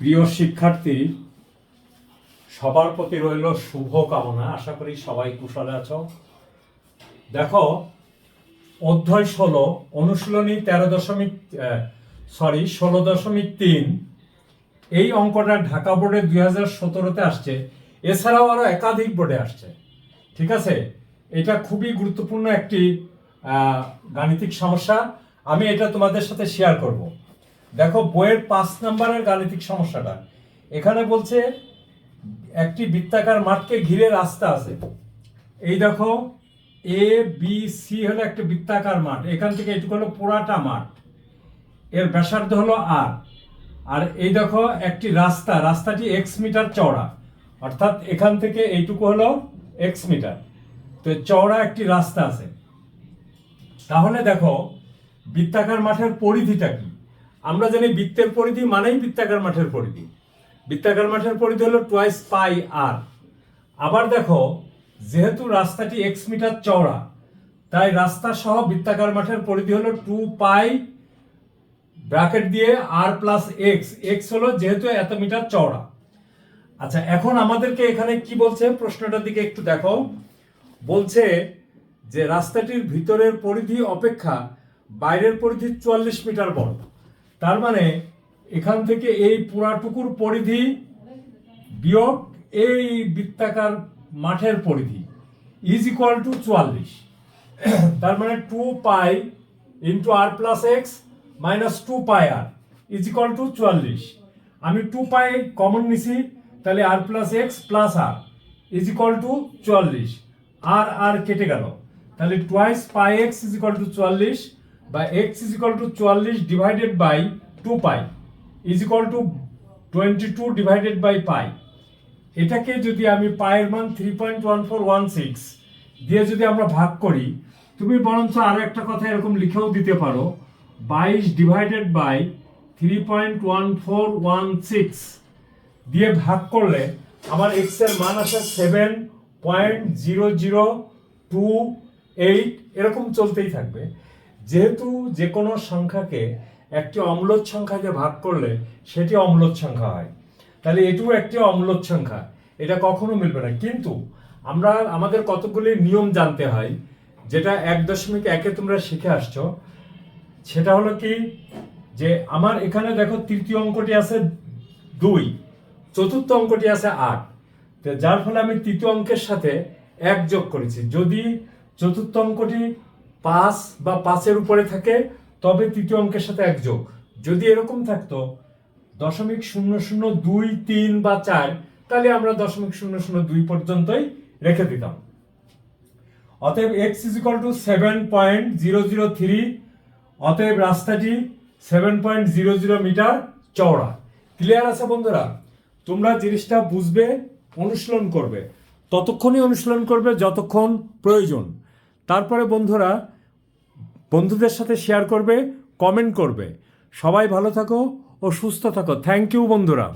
প্রিয় শিক্ষার্থী, সবার প্রতি রইল শুভ কামনা। আশা করি সবাই কুশলে আছো। দেখো, অধ্যায় ষোলো, অনুশীলনী তেরো দশমিক সরি ষোলো দশমিক তিন। এই অঙ্কটা ঢাকা বোর্ডে দুই হাজার সতেরোতে আসছে। এছাড়াও আরও একাধিক বোর্ডে আসছে। ঠিক আছে? এটা খুবই গুরুত্বপূর্ণ একটি গাণিতিক সমস্যা। আমি এটা তোমাদের সাথে শেয়ার করব। দেখো বইয়ের পাঁচ নম্বরের গাণিতিক সমস্যাটা। এখানে বলছে, একটি বৃত্তাকার মাঠকে ঘিরে রাস্তা আছে। এই দেখো এ বি সি হলো একটা বৃত্তাকার মাঠ। এখান থেকে এটুকু হলো পুরাটা মাঠ। এর ব্যাসার্ধ হলো আর আর এই দেখো, একটি রাস্তা। রাস্তাটি এক্স মিটার চওড়া। অর্থাৎ এখান থেকে এইটুকু হলো এক্স মিটার। তো চওড়া একটি রাস্তা আছে। তাহলে দেখো, বৃত্তাকার মাঠের পরিধিটা কি? আমরা জানি বৃত্তের পরিধি মানেই বৃত্তাকার মাঠের পরিধি। বৃত্তাকার মাঠের পরিধি হলো টুয়াইস পাই আর আবার দেখো, যেহেতু রাস্তাটি এক্স মিটার চওড়া, তাই রাস্তা সহ বৃত্তাকার মাঠের পরিধি হলো টু পাই ব্র্যাকেট দিয়ে আর প্লাস এক্স এক্স হলো যেহেতু এত মিটার চওড়া। আচ্ছা এখন আমাদেরকে এখানে কি বলছে? প্রশ্নটার দিকে একটু দেখো। বলছে যে রাস্তাটির ভিতরের পরিধি অপেক্ষা বাইরের পরিধি চুয়াল্লিশ মিটার বড়। তার মানে এখান থেকে এই পুরাটুকুর পরিধি বিয়োগ এই বৃত্তাকার মাঠের পরিধি ইজ ইকুয়াল টু চুয়াল্লিশ। তার মানে two pi into r plus x minus two pi r is equal to চুয়াল্লিশ। আমি টু পাই কমন নিছি, তাহলে r plus x plus r is equal to চুয়াল্লিশ। আর আর কেটে গেল। তাহলে twice pi x is equal to চুয়াল্লিশ। বা এক্স ইজ ইকুয়াল টু চুয়াল্লিশ divided by two pi is equal to twenty two divided by pi এটাকে যদি আমি পায়ের মান three point one four one six দিয়ে যদি আমরা ভাগ করি, তুমি বরঞ্চ আরও একটা কথা এরকম লিখেও দিতে পারো। বাইশ divided by three point one four one six দিয়ে ভাগ করলে আমার এক্সের মান আসে seven point zero zero two eight এরকম চলতেই থাকবে। যেহেতু যে কোনো সংখ্যাকে একটি অম্লত সংখ্যাকে ভাগ করলে সেটি অম্লত সংখ্যা হয়। তাহলে এটিও একটি অম্লত সংখ্যা, এটা কখনো মিলবে না। কিন্তু আমরা, আমাদের কতগুলি নিয়ম জানতে হয়, যেটা এক দশমিক একে তোমরা শিখে আসছো। সেটা হলো কি, যে আমার এখানে দেখো তৃতীয় অঙ্কটি আছে দুই, চতুর্থ অঙ্কটি আছে আট। যার ফলে আমি তৃতীয় অঙ্কের সাথে এক যোগ করেছি। যদি চতুর্থ অঙ্কটি পাঁচ বা পাঁচের উপরে থাকে, তবে তৃতীয় অঙ্কের সাথে এক যোগ যদি এরকম থাকতো, দশমিক শূন্য শূন্য দুই তিন বা চার, তাহলে আমরা দশমিক শূন্য শূন্য দুই পর্যন্তই রেখে দিতাম। অতএব x is equal to seven point zero zero three অতএব রাস্তাটি seven point zero zero metre চওড়া। ক্লিয়ার আছে বন্ধুরা? তোমরা জিনিসটা বুঝবে, অনুশীলন করবে। ততক্ষণই অনুশীলন করবে, যতক্ষণ প্রয়োজন। তারপরে বন্ধুরা, বন্ধুদের সাথে শেয়ার করবে কমেন্ট করবে। সবাই ভালো থাকো ও সুস্থ থাকো। থ্যাংক ইউ বন্ধুরা।